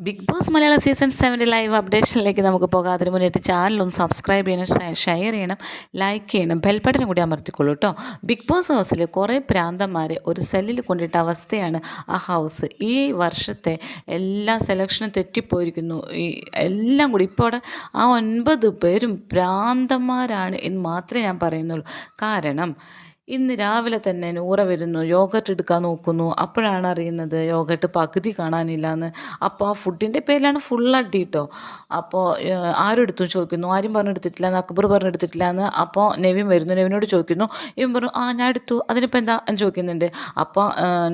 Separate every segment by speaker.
Speaker 1: Big boss Malayalam season സെവന്റെ live അപ്ഡേഷനിലേക്ക് നമുക്ക് പോകാം. അതിന് മുന്നേറ്റ് ചാനലൊന്ന് സബ്സ്ക്രൈബ് ചെയ്യണം ഷെയർ ചെയ്യണം ലൈക്ക് ചെയ്യണം ബെൽബട്ടനും കൂടി അമർത്തിക്കൊള്ളൂ കേട്ടോ ബിഗ് ബോസ് ഹൗസിൽ കുറേ പ്രാന്തന്മാരെ ഒരു സെല്ലിൽ കൊണ്ടിട്ട അവസ്ഥയാണ് ആ ഹൗസ് ഈ വർഷത്തെ എല്ലാ സെലക്ഷനും തെറ്റിപ്പോയിരിക്കുന്നു. ഈ എല്ലാം കൂടി ഇപ്പോൾ അവിടെ ആ ഒൻപത് പേരും പ്രാന്തന്മാരാണ് എന്ന് മാത്രമേ ഞാൻ പറയുന്നുള്ളൂ. കാരണം ഇന്ന് രാവിലെ തന്നെ നൂറ വരുന്നു യോഗട്ട് എടുക്കാൻ നോക്കുന്നു. അപ്പോഴാണ് അറിയുന്നത് യോഗട്ട് പകുതി കാണാനില്ല എന്ന് അപ്പോൾ ആ ഫുഡിന്റെ പേരിലാണ് ഫുൾ അടി കേട്ടോ അപ്പോൾ ആരും എടുത്തു ചോദിക്കുന്നു ആരും പറഞ്ഞെടുത്തിട്ടില്ല എന്ന് അക്ബർ പറഞ്ഞെടുത്തിട്ടില്ല എന്ന്. അപ്പോൾ നെവിൻ വരുന്നു നെവിനോട് ചോദിക്കുന്നു ഇവൻ പറഞ്ഞു ആ ഞാൻ എടുത്തു അതിനിപ്പോൾ എന്താ? എന്ന് ചോദിക്കുന്നുണ്ട്. അപ്പോൾ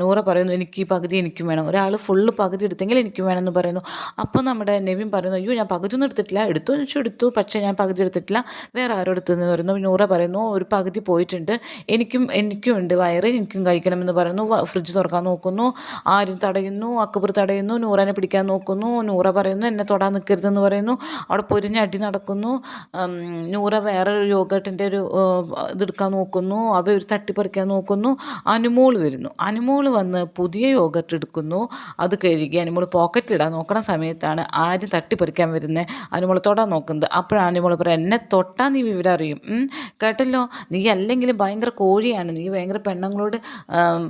Speaker 1: നൂറ പറയുന്നു എനിക്ക് ഈ പകുതി എനിക്കും വേണം. ഒരാൾ ഫുള്ള് പകുതി എടുത്തെങ്കിൽ എനിക്ക് വേണമെന്ന് പറയുന്നു. അപ്പോൾ നമ്മുടെ നെവിൻ പറയുന്നു അയ്യോ ഞാൻ പകുതി ഒന്നും എടുത്തിട്ടില്ല. എടുത്തു വെച്ചാൽ എടുത്തു. പക്ഷേ ഞാൻ പകുതി എടുത്തിട്ടില്ല. വേറെ ആരും എടുത്തെന്ന് പറയുന്നു. നൂറ പറയുന്നു ഒരു പകുതി പോയിട്ടുണ്ട്. എനിക്ക് എനിക്കും എനിക്കും ഉണ്ട് വയറ് എനിക്കും കഴിക്കണമെന്ന് പറയുന്നു. ഫ്രിഡ്ജ് തുറക്കാൻ നോക്കുന്നു. ആരും തടയുന്നു. അക്ബർ തടയുന്നു. നൂറനെ പിടിക്കാൻ നോക്കുന്നു. നൂറ പറയുന്നു എന്നെ തൊടാൻ നിൽക്കരുതെന്ന് പറയുന്നു. അവിടെ പൊരിഞ്ഞ അടി നടക്കുന്നു. നൂറ വേറെ യോഗട്ടിന്റെ ഒരു ഇതെടുക്കാൻ നോക്കുന്നു. അവ ഒരു തട്ടിപ്പറിക്കാൻ നോക്കുന്നു. അനുമോൾ വരുന്നു. അനുമോൾ വന്ന് പുതിയ യോഗട്ട് എടുക്കുന്നു. അത് കഴുകി അനുമോൾ പോക്കറ്റ് ഇടാൻ നോക്കണ സമയത്താണ് ആരും തട്ടിപ്പറിക്കാൻ വരുന്നത് അനുമോൾ തൊടാൻ നോക്കുന്നത്. അപ്പോഴാണ് അനുമോൾ പറയാം എന്നെ തൊട്ടാൽ നീ വിവരം അറിയും. കേട്ടല്ലോ? നീ അല്ലെങ്കിൽ ഭയങ്കര കോഴിയാണ്. നീ ഭയങ്കര പെണ്ണുങ്ങളോട്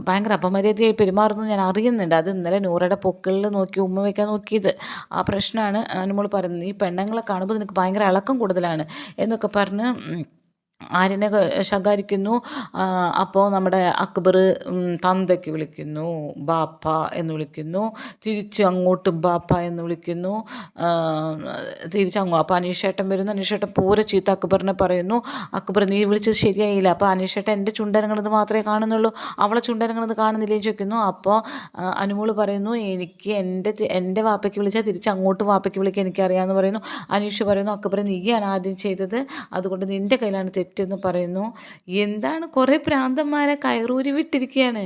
Speaker 1: ഭയങ്കര അപമര്യാദയായി പെരുമാറുന്നു. ഞാൻ അറിയുന്നുണ്ട്. അത് ഇന്നലെ നൂറയുടെ പൊക്കളിൽ നോക്കി ഉമ്മ വയ്ക്കാൻ നോക്കിയത്. ആ പ്രശ്നമാണ് അനുമോൾ പറയുന്നത്. ഈ പെണ്ണുങ്ങളെ കാണുമ്പോൾ നിനക്ക് ഭയങ്കര ഇളക്കം കൂടുതലാണ് എന്നൊക്കെ പറഞ്ഞ് ആര്യനെ ശകാരിക്കുന്നു. അപ്പോൾ നമ്മുടെ അക്ബർ തന്തയ്ക്ക് വിളിക്കുന്നു. ബാപ്പ എന്ന് വിളിക്കുന്നു. തിരിച്ച് അങ്ങോട്ട് ബാപ്പ എന്ന് വിളിക്കുന്നു. തിരിച്ച് അങ്ങോ അപ്പോൾ അനീഷേട്ടൻ വരുന്നു. അനീഷേട്ടൻ പൂരെ ചീത്ത അക്ബറിനെ പറയുന്നു. അക്ബർ നീ വിളിച്ചത് ശരിയായില്ല. അപ്പോൾ അനീഷേട്ടൻ എന്റെ ചുണ്ടനങ്ങളെന്ന് മാത്രമേ കാണുന്നുള്ളൂ. അവളെ ചുണ്ടനങ്ങളെന്ന് കാണുന്നില്ലേ? ചോദിക്കുന്നു. അപ്പോൾ അനുമോൾ പറയുന്നു എനിക്ക് എന്റെ എന്റെ വാപ്പയ്ക്ക് വിളിച്ചാൽ തിരിച്ച് അങ്ങോട്ട് വാപ്പയ്ക്ക് വിളിക്കാൻ എനിക്കറിയാമെന്ന് പറയുന്നു. അനീഷ് പറയുന്നു അക്ബർ നീയാണ് ആദ്യം ചെയ്തത്. അതുകൊണ്ട് നിന്റെ കയ്യിലാണ് തെറ്റ് തെറ്റെന്ന് പറയുന്നു. എന്താണ് കുറേ പ്രാന്തന്മാരെ കയറൂരി വിട്ടിരിക്കുകയാണ്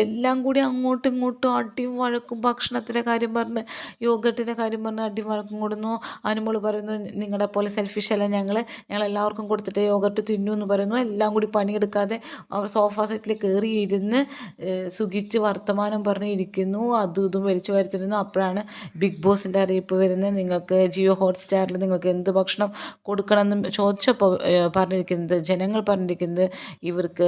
Speaker 1: എല്ലാം കൂടി അങ്ങോട്ടും ഇങ്ങോട്ടും അടിയും വഴക്കും ഭക്ഷണത്തിന്റെ കാര്യം പറഞ്ഞ് യോഗത്തിന്റെ കാര്യം പറഞ്ഞ് അടിയും വഴക്കും കൊടുന്നു. അനുമോൾ പറയുന്നു നിങ്ങളെ പോലെ സെൽഫിഷ് അല്ല ഞങ്ങൾ ഞങ്ങൾ എല്ലാവർക്കും കൊടുത്തിട്ട് യോഗർട്ട് തിന്നു എന്ന് പറയുന്നു. എല്ലാം കൂടി പണിയെടുക്കാതെ സോഫ സെറ്റിൽ കയറി ഇരുന്ന് സുഖിച്ച് വർത്തമാനം പറഞ്ഞ് ഇരിക്കുന്നു. അതും ഇതും വലിച്ചു വരുത്തിരുന്നു അപ്പോഴാണ് ബിഗ് ബോസിന്റെ അറിയിപ്പ് വരുന്നത്. നിങ്ങൾക്ക് ജിയോ ഹോട്ട്സ്റ്റാറിൽ നിങ്ങൾക്ക് എന്ത് ഭക്ഷണം കൊടുക്കണമെന്ന് ചോദിച്ചപ്പോൾ പറഞ്ഞിരിക്കുന്നത്. പറഞ്ഞിരിക്കുന്നത് ജനങ്ങൾ പറഞ്ഞിരിക്കുന്നത് ഇവർക്ക്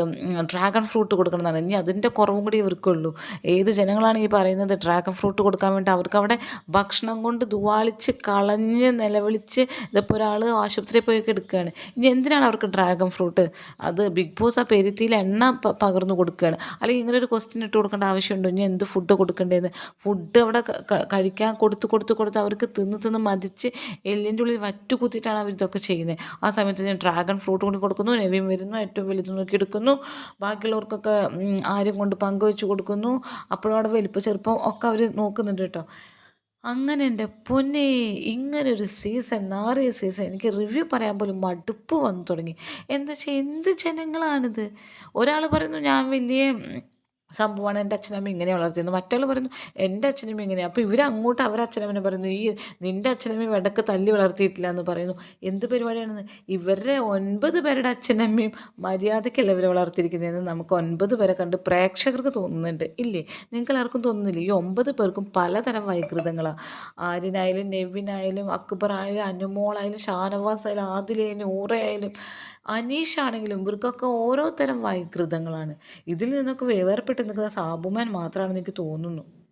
Speaker 1: ഡ്രാഗൺ ഫ്രൂട്ട് കൊടുക്കണം എന്നാണ് ഇനി അതിന്റെ കുറവും കൂടി ഇവർക്കുള്ളൂ. ഏത് ജനങ്ങളാണ് ഈ പറയുന്നത് ഡ്രാഗൺ ഫ്രൂട്ട് കൊടുക്കാൻ വേണ്ടി? അവർക്ക് അവിടെ ഭക്ഷണം കൊണ്ട് ദുവാളിച്ച് കളഞ്ഞ് നിലവിളിച്ച് ഇതിപ്പോൾ ഒരാൾ ആശുപത്രിയിൽ പോയി എടുക്കുകയാണ് ഇനി എന്തിനാണ് അവർക്ക് ഡ്രാഗൺ ഫ്രൂട്ട് അത് ബിഗ് ബോസ് ആ പെരുത്തിയിൽ എണ്ണ പകർന്നു കൊടുക്കുകയാണ്. അല്ലെങ്കിൽ ഇങ്ങനെ ഒരു ക്വസ്റ്റ്യൻ ഇട്ട് കൊടുക്കേണ്ട ആവശ്യമുണ്ടോ? ഇനി എന്ത് ഫുഡ് കൊടുക്കേണ്ടതെന്ന്? ഫുഡ് അവിടെ കഴിക്കാൻ കൊടുത്ത് കൊടുത്ത് കൊടുത്ത് അവർക്ക് തിന്ന് തിന്ന് മതിച്ച് എല്ലിന്റെ ഉള്ളിൽ വറ്റു കുത്തിയിട്ടാണ് അവർ ഇതൊക്കെ ചെയ്യുന്നത്. ആ സമയത്ത് ഞാൻ ഡ്രാഗൺ ഫ്രൂട്ട് കൊണ്ട് കൊടുക്കുന്നു നവീൻ വരുന്നു ഏറ്റവും വലുത് നോക്കി എടുക്കുന്നു. ബാക്കിയുള്ളവർക്കൊക്കെ ആരും കൊണ്ട് പങ്കുവെച്ച് കൊടുക്കുന്നു. അപ്പോഴും അവിടെ വലിപ്പ ചെറുപ്പം ഒക്കെ അവർ നോക്കുന്നുണ്ട് കേട്ടോ. അങ്ങനെ എന്റെ പൊന്നെ ഇങ്ങനൊരു സീസൺ നാറിയ സീസൺ എനിക്ക് റിവ്യൂ പറയാൻ പോലും മടുപ്പ് വന്നു തുടങ്ങി. എന്താ വെച്ചാൽ എന്ത് ജനങ്ങളാണിത്? ഒരാൾ പറയുന്നു ഞാൻ വലിയ സംഭവമാണ് എന്റെ അച്ഛനമ്മ ഇങ്ങനെ വളർത്തിയത്. മറ്റുള്ള പറയുന്നു എന്റെ അച്ഛനമ്മ ഇങ്ങനെയാണ് അപ്പോൾ ഇവരങ്ങോട്ട് അവരച്ഛനമ്മനെ പറയുന്നു ഈ നിന്റെ അച്ഛനമ്മയും വെടക്ക് തല്ലി വളർത്തിയിട്ടില്ല എന്ന് പറയുന്നു. എന്ത് പരിപാടിയാണെന്ന്? ഇവരുടെ ഒൻപത് പേരുടെ അച്ഛനമ്മയും മര്യാദയ്ക്കല്ല ഇവരെ വളർത്തിയിരിക്കുന്നതെന്ന് നമുക്ക് ഒൻപത് പേരെ കണ്ട് പ്രേക്ഷകർക്ക് തോന്നുന്നുണ്ട്. ഇല്ലേ? നിങ്ങൾക്ക് എല്ലാവർക്കും തോന്നുന്നില്ല? ഈ ഒമ്പത് പേർക്കും പലതരം വൈകൃതങ്ങളാണ് ആര്യനായാലും നെവിനായാലും അക്ബർ ആയാലും അനുമോളായാലും ഷാനവാസ് ആയാലും ആദിലയായാലും ഊറയായാലും അനീഷാണെങ്കിലും ഇവർക്കൊക്കെ ഓരോ തരം വൈകൃതങ്ങളാണ്. ഇതിൽ നിന്നൊക്കെ വേർപെട്ട് നിൽക്കുന്ന സാബുമാൻ മാത്രമാണെന്ന് എനിക്ക് തോന്നുന്നു.